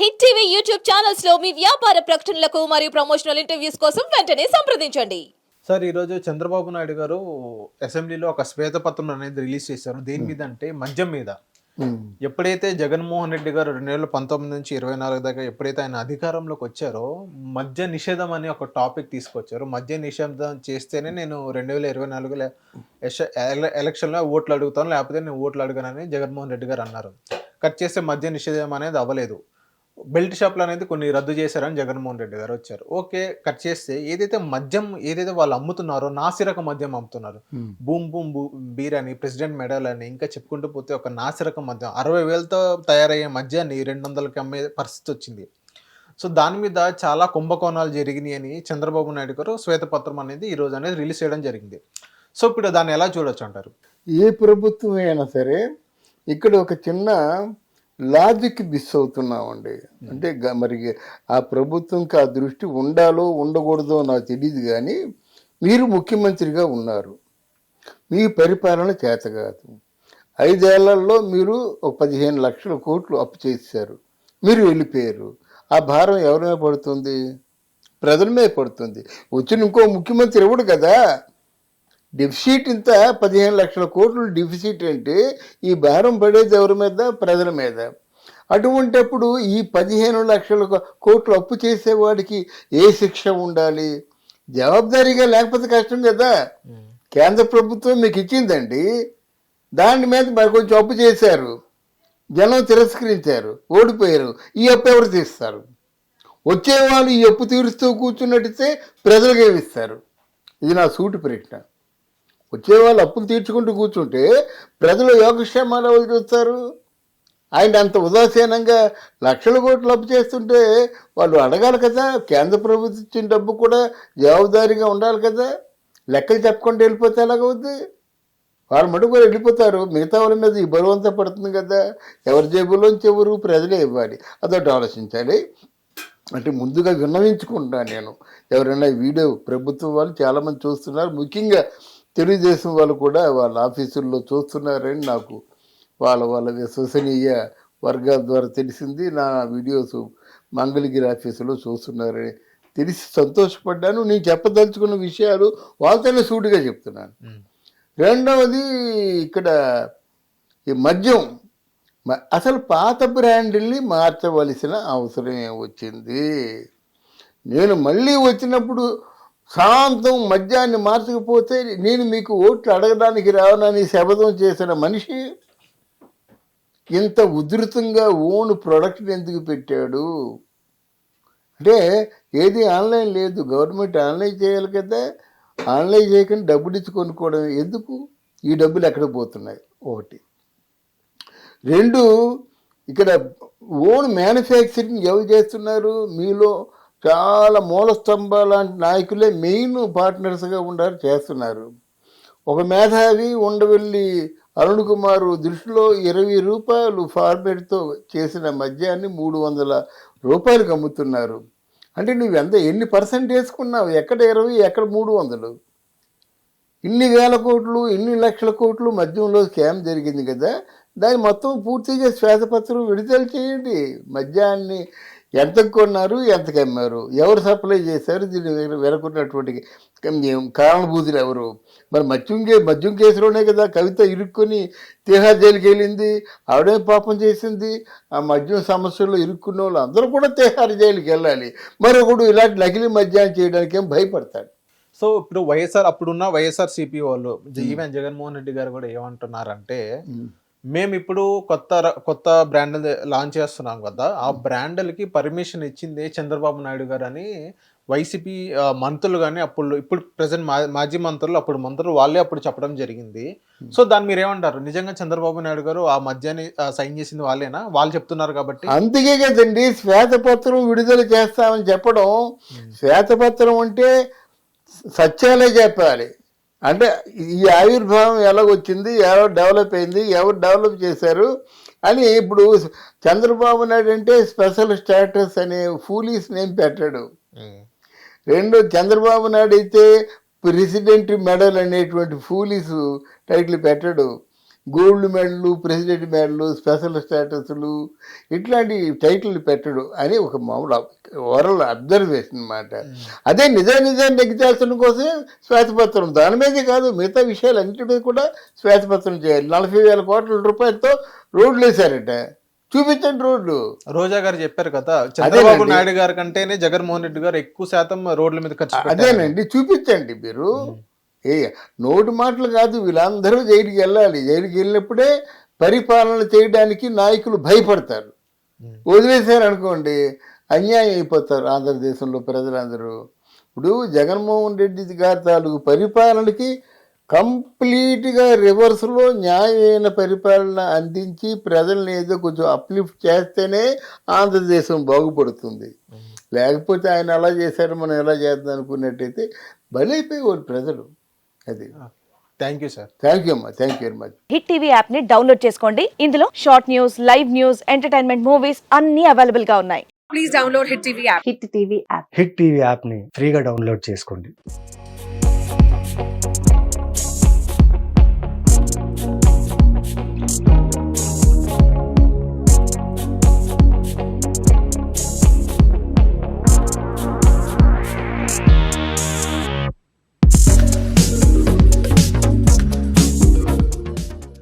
Hit TV YouTube ఛానల్స్లో మీ వ్యాపార ప్రకటనలకు మరియు ప్రమోషనల్ ఇంటర్వ్యూస్ కోసం వెంటనే సంప్రదించండి. సార్ ఈరోజు చంద్రబాబు నాయుడు గారు అసెంబ్లీలో ఒక శ్వేతపత్రం అనేది రిలీజ్ చేశారు. దేని మీద అంటే మద్యం మీద. ఎప్పుడైతే జగన్మోహన్ రెడ్డి గారు రెండు వేల పంతొమ్మిది నుంచి ఇరవై నాలుగు దాకా ఎప్పుడైతే ఆయన అధికారంలోకి వచ్చారో మద్య నిషేధం అనే ఒక టాపిక్ తీసుకొచ్చారు. మద్య నిషేధం చేస్తేనే నేను రెండు వేల ఇరవై నాలుగులో ఎలక్షన్లో ఓట్లు అడుగుతాను లేకపోతే నేను ఓట్లు అడగనని జగన్మోహన్ రెడ్డి గారు అన్నారు. కట్ చేస్తే మద్య నిషేధం అనేది అవ్వలేదు. బెల్ట్ షాప్లు అనేది కొన్ని రద్దు చేశారని జగన్మోహన్ రెడ్డి గారు వచ్చారు. ఓకే కట్ చేస్తే ఏదైతే మద్యం ఏదైతే వాళ్ళు అమ్ముతున్నారో నాసిరకం మద్యం అమ్ముతున్నారు. బూమ్ బూమ్ బూ బీర్ అని ప్రెసిడెంట్ మెడల్ అని ఇంకా చెప్పుకుంటూ పోతే ఒక నాసిరకం మద్యం అరవై వేలతో తయారయ్యే మద్యాన్ని రెండు వందలకి అమ్మే పరిస్థితి వచ్చింది. సో దాని మీద చాలా కుంభకోణాలు జరిగినాయి అని చంద్రబాబు నాయుడు గారు శ్వేతపత్రం అనేది ఈ రోజు అనేది రిలీజ్ చేయడం జరిగింది. సో ఇప్పుడు దాన్ని ఎలా చూడొచ్చు అంటారు? ఏ ప్రభుత్వం అయినా సరే ఇక్కడ ఒక చిన్న లాజిక్ మిస్ అవుతున్నామండి. అంటే మరి ఆ ప్రభుత్వంకి ఆ దృష్టి ఉండాలో ఉండకూడదో నాకు తెలియదు కానీ మీరు ముఖ్యమంత్రిగా ఉన్నారు. మీ పరిపాలన చేత కాదు. ఐదేళ్ళలో మీరు ఒక పదిహేను లక్షల కోట్లు అప్పు చేశారు. మీరు వెళ్ళిపోయారు. ఆ భారం ఎవరి మీద పడుతుంది? ప్రజల మీద పడుతుంది. వచ్చిన ఇంకో ముఖ్యమంత్రి ఎవడు కదా? డెఫిసిట్ ఇంత పదిహేను లక్షల కోట్లు డెఫిసిట్ అంటే ఈ భారం పడేది ఎవరి మీద? ప్రజల మీద. అటువంటప్పుడు ఈ పదిహేను లక్షల కోట్లు అప్పు చేసేవాడికి ఏ శిక్ష ఉండాలి? జవాబుదారీగా లేకపోతే కష్టం కదా? కేంద్ర ప్రభుత్వం మీకు ఇచ్చిందండి. దాని మీద మరి కొంచెం అప్పు చేశారు. జనం తిరస్కరించారు. ఓడిపోయారు. ఈ అప్పు ఎవరు తీస్తారు? వచ్చేవాళ్ళు ఈ అప్పు తీరుస్తూ కూర్చున్నట్టయితే ప్రజలకు ఏమిస్తారు ఇది నా సూటి ప్రశ్న. వచ్చేవాళ్ళు అప్పులు తీర్చుకుంటూ కూర్చుంటే ప్రజలు యోగక్షేమాలు ఎవరు చూస్తారు? ఆయన అంత ఉదాసీనంగా లక్షల కోట్లు అప్పు చేస్తుంటే వాళ్ళు అడగాలి కదా కేంద్ర ప్రభుత్వం ఇచ్చిన డబ్బు కూడా జవాబుదారీగా ఉండాలి కదా. లెక్కలు చెప్పకుండా వెళ్ళిపోతే ఎలాగవుద్ది? వాళ్ళు మటుకు కూడా వెళ్ళిపోతారు. మిగతా వాళ్ళ మీద ఈ బరువు పడుతుంది కదా. ఎవరి జేబులోంచి ఎవరు ప్రజలే ఇవ్వాలి? అదొకటి ఆలోచించాలి. అంటే ముందుగా విన్నవించుకుంటాను నేను. ఎవరైనా వీడియో ప్రభుత్వం వాళ్ళు చాలామంది చూస్తున్నారు. ముఖ్యంగా తెలుగుదేశం వాళ్ళు కూడా వాళ్ళ ఆఫీసుల్లో చూస్తున్నారని నాకు వాళ్ళ వాళ్ళ విశ్వసనీయ వర్గాల ద్వారా తెలిసింది. నా వీడియోస్ మంగళగిరి ఆఫీసులో చూస్తున్నారని తెలిసి సంతోషపడ్డాను. నేను చెప్పదలుచుకున్న విషయాలు వాళ్ళతోనే సూటిగా చెప్తున్నాను. రెండవది ఇక్కడ ఈ మద్యం అసలు పాత బ్రాండ్ని మార్చవలసిన అవసరం వచ్చింది. నేను మళ్ళీ వచ్చినప్పుడు శాంతం మద్యాన్ని మార్చకపోతే నేను మీకు ఓట్లు అడగడానికి రావనని శపథం చేసిన మనిషి ఇంత ఉధృతంగా ఓన్ ప్రొడక్ట్ ఎందుకు పెట్టాడు? అంటే ఏది ఆన్లైన్ లేదు. గవర్నమెంట్ ఆన్లైన్ చేయాలి కదా. ఆన్లైన్ చేయకుండా డబ్బులు ఇచ్చి కొనుక్కోవడం ఎందుకు? ఈ డబ్బులు ఎక్కడ పోతున్నాయి? ఒకటి. రెండు ఇక్కడ ఓన్ మ్యానుఫ్యాక్చరింగ్ ఎవరు చేస్తున్నారు? మీలో చాలా మూల స్తంభ లాంటి నాయకులే మెయిన్ పార్ట్నర్స్గా ఉండాలి చేస్తున్నారు. ఒక మేధావి ఉండవెల్లి అరుణ్ కుమార్ దృష్టిలో ఇరవై రూపాయలు ఫార్మేట్తో చేసిన మద్యాన్ని మూడు వందల రూపాయలకు అమ్ముతున్నారు. అంటే నువ్వు ఎంత ఎన్ని పర్సెంట్ వేసుకున్నావు? ఎక్కడ ఇరవై ఎక్కడ మూడు వందలు? ఇన్ని వేల కోట్లు ఇన్ని లక్షల కోట్లు మద్యంలో స్కామ్ జరిగింది కదా? దాన్ని మొత్తం పూర్తిగా శ్వేతపత్రం విడుదల చేయండి. మద్యాన్ని ఎంత కొన్నారు ఎంతకు అమ్మారు ఎవరు సప్లై చేశారు? దీన్ని వెన- వెనుకున్నటువంటి కారణభూతులు ఎవరు? మరి మద్యం కే మద్యం కేసులోనే కదా కవిత ఇరుక్కొని తిహార్ జైలుకి వెళ్ళింది ఆవిడే పాపం చేసింది? ఆ మద్యం సమస్యల్లో ఇరుక్కున్న వాళ్ళు అందరూ కూడా తిహార్ జైలుకి వెళ్ళాలి. మరొకడు ఇలాంటి నకిలీ మద్యాన్ని చేయడానికి ఏం భయపడతాడు? సో ఇప్పుడు వైఎస్ఆర్ అప్పుడున్న వైఎస్ఆర్ సిపి వాళ్ళు ఈవెన్ జగన్మోహన్ రెడ్డి గారు కూడా ఏమంటున్నారంటే మేము ఇప్పుడు కొత్త ర- కొత్త బ్రాండ్ లాంచ్ చేస్తున్నాం కదా ఆ బ్రాండ్లకి పర్మిషన్ ఇచ్చింది చంద్రబాబు నాయుడు గారు అని వైసీపీ మంత్రులు కానీ అప్పుడు ఇప్పుడు ప్రజెంట్ మాజీ మంత్రులు అప్పుడు మంత్రులు వాళ్ళే అప్పుడు చెప్పడం జరిగింది. సో దాన్ని మీరు ఏమంటారు? నిజంగా చంద్రబాబు నాయుడు గారు ఆ మధ్యాన్ని సైన్ చేసింది వాళ్ళేనా? వాళ్ళు చెప్తున్నారు కాబట్టి? అందుకే కదండి శ్వేతపత్రం విడుదల చేస్తామని చెప్పడం. శ్వేతపత్రం అంటే సత్యాలే చెప్పాలి. అంటే ఈ ఆవిర్భావం ఎలాగొచ్చింది ఎవరు డెవలప్ అయింది ఎవరు డెవలప్ చేశారు అని ఇప్పుడు చంద్రబాబు నాయుడు అంటే స్పెషల్ స్టేటస్ అనే ఫూలీస్ నేమ్ పెట్టాడు. రెండు చంద్రబాబు నాయుడు అయితే ప్రెసిడెంట్ మెడల్ అనేటువంటి ఫూలీస్ టైటిల్ పెట్టాడు gold medal president medal special స్టేటస్లు ఇట్లాంటి టైటిల్ పెట్టడు అని ఒక మామూలు ఓరల్ అబ్జర్వేషన్ అన్నమాట. అదే నిజ నిజాన్ని నెగ్గితేల్చడం కోసమే శ్వేతపత్రం. దాని మీదే కాదు మిగతా విషయాలు అన్నిటి కూడా శ్వేతపత్రం చేయాలి. నలభై వేల కోట్ల రూపాయలతో రోడ్లు వేశారట. చూపించండి రోడ్లు. రోజా గారు చెప్పారు కదా చంద్రబాబు. నాయుడు గారి కంటేనే జగన్మోహన్ రెడ్డి గారు ఎక్కువ శాతం రోడ్ల మీద ఖర్చు అదేనండి చూపించండి మీరు. ఏ నోటి మాటలు కాదు వీళ్ళందరూ జైలుకి వెళ్ళాలి. జైలుకి వెళ్ళినప్పుడే పరిపాలన చేయడానికి నాయకులు భయపడతారు. వదిలేశారు అనుకోండి అన్యాయం అయిపోతారు ఆంధ్రదేశంలో ప్రజలందరూ. ఇప్పుడు జగన్మోహన్ రెడ్డి గారి తాలూకు పరిపాలనకి కంప్లీట్గా రివర్స్లో న్యాయమైన పరిపాలన అందించి ప్రజల్ని ఏదో కొంచెం అప్లిఫ్ట్ చేస్తేనే ఆంధ్రదేశం బాగుపడుతుంది. లేకపోతే ఆయన అలా చేశారు మనం ఎలా చేద్దాం అనుకున్నట్టయితే బలైపోయేవాళ్ళు ప్రజలు. అది. Thank you sir thank you అమ్మా. Thank you very much hit TV యాప్ని డౌన్లోడ్ చేసుకోండి. ఇందులో short news live news entertainment movies అన్ని అవైలబుల్గా ఉన్నాయి. Please download Hit TV app. Hit TV app. Hit TV యాప్ని ఫ్రీగా డౌన్లోడ్ చేసుకోండి.